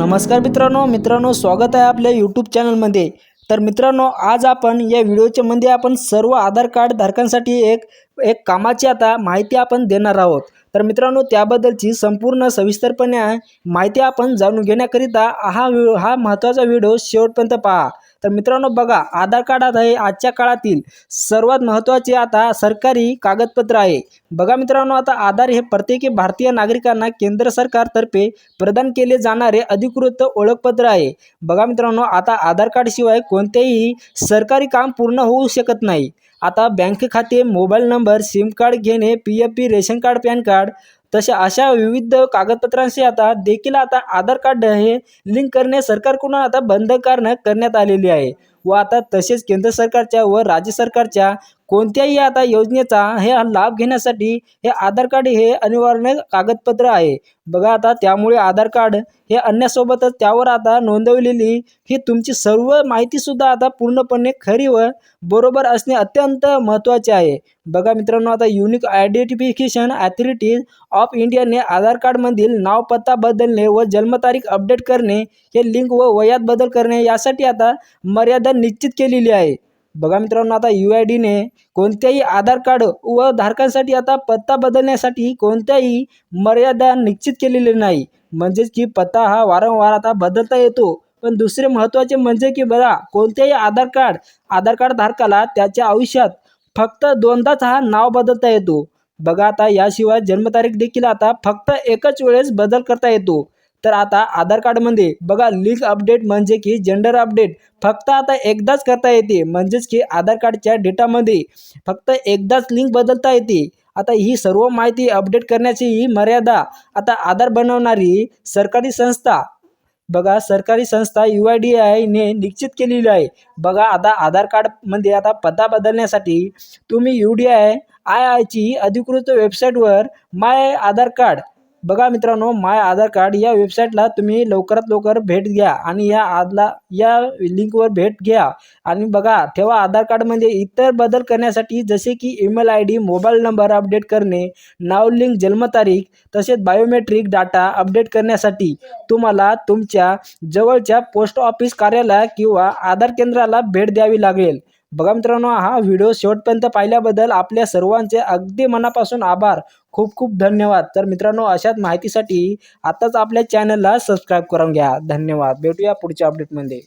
नमस्कार मित्रांनो मित्रांनो स्वागत आहे आपल्या यूट्यूब चॅनलमध्ये तर मित्रांनो आज आपण या व्हिडिओच्या मध्ये आपण सर्व आधार कार्ड धारकांसाठी एक एक कामाची आता माहिती आपण देणार आहोत. तर मित्रांनो त्याबद्दलची संपूर्ण सविस्तरपणे माहिती आपण जाणून घेण्याकरिता हा व्हिडिओ हा महत्त्वाचा व्हिडिओ शेवटपर्यंत पहा. तर मित्रांनो बघा आधार कार्ड आता हे आजच्या काळातील सर्वात महत्त्वाचे आता सरकारी कागदपत्र आहे. बघा मित्रांनो आता आधार हे प्रत्येकी भारतीय नागरिकांना केंद्र सरकारतर्फे प्रदान केले जाणारे अधिकृत ओळखपत्र आहे. बघा मित्रांनो आता आधार कार्डशिवाय कोणतेही सरकारी काम पूर्ण होऊ शकत नाही. आता बँक खाते मोबाईल नंबर सिम कार्ड घेणे P F P ration card PAN card तशा अशा विविध कागदपत्रांशी आता देखील आता आधार कार्ड हे लिंक करणे सरकारकडून आता बंधनकारक करण्यात आलेली आहे. व आता तसेच केंद्र सरकारच्या व राज्य सरकारच्या कोणत्याही आता योजनेचा हे लाभ घेण्यासाठी हे आधार कार्ड हे अनिवार्य कागदपत्र आहे. बघा आता त्यामुळे आधार कार्ड हे अन्यासोबतच त्यावर आता नोंदवलेली ही तुमची सर्व माहितीसुद्धा आता पूर्णपणे खरी व बरोबर असणे अत्यंत महत्त्वाचे आहे. बघा मित्रांनो आता युनिक आयडेंटिफिकेशन ॲथॉरिटीज ऑफ इंडियाने आधार कार्डमधील नाव पत्ता बदलणे व जन्मतारीख अपडेट करणे हे लिंक व वयात बदल करणे यासाठी आता मर्यादा निश्चित केलेली आहे. बघा मित्रांनो आता यू आय डीने कोणत्याही आधार कार्ड व धारकांसाठी आता पत्ता बदलण्यासाठी कोणत्याही मर्यादा निश्चित केलेली नाही. म्हणजेच की पत्ता हा वारंवार आता बदलता येतो. पण दुसरे महत्त्वाचे म्हणजे की बघा कोणत्याही आधार कार्ड आधार कार्ड धारकाला त्याच्या आयुष्यात फक्त दोनदाच हा नाव बदलता येतो. बघा आता याशिवाय जन्मतारीख देखील आता फक्त एकच वेळेस बदल करता येतो. तर आता आधार कार्डमध्ये बघा लिंक अपडेट म्हणजे की जेंडर अपडेट फक्त आता एकदाच करता येते. म्हणजेच की आधार कार्डच्या डेटामध्ये फक्त एकदाच लिंक बदलता येते. आता ही सर्व माहिती अपडेट करण्याची ही मर्यादा आता आधार बनवणारी सरकारी संस्था बघा सरकारी संस्था यू आय डी आयने निश्चित केलेली आहे. बघा आता आधार कार्डमध्ये आता पत्ता बदलण्यासाठी तुम्ही यू डी आय आय आयची अधिकृत वेबसाईटवर माय आधार कार्ड बघा मित्रांनो माय आधार कार्ड या वेबसाईटला तुम्ही लवकरात लवकर भेट घ्या आणि या आदला या लिंकवर भेट घ्या. आणि बघा ठेवा आधार कार्डमध्ये म्हणजे इतर बदल करण्यासाठी जसे की email I D mobile number update करणे नाव लिंक जन्मतारीख तसेच बायोमेट्रिक डाटा अपडेट करण्यासाठी तुम्हाला तुमच्या जवळच्या पोस्ट ऑफिस कार्यालय किंवा आधार केंद्राला भेट द्यावी लागेल. बघा मित्रांनो हा व्हिडिओ शेवटपर्यंत पाहिल्याबद्दल आपल्या सर्वांचे अगदी मनापासून आभार. खूप खूप धन्यवाद. तर मित्रांनो अशाच माहितीसाठी आताच आपल्या चॅनलला सबस्क्राईब करून घ्या. धन्यवाद. भेटूया पुढच्या अपडेटमध्ये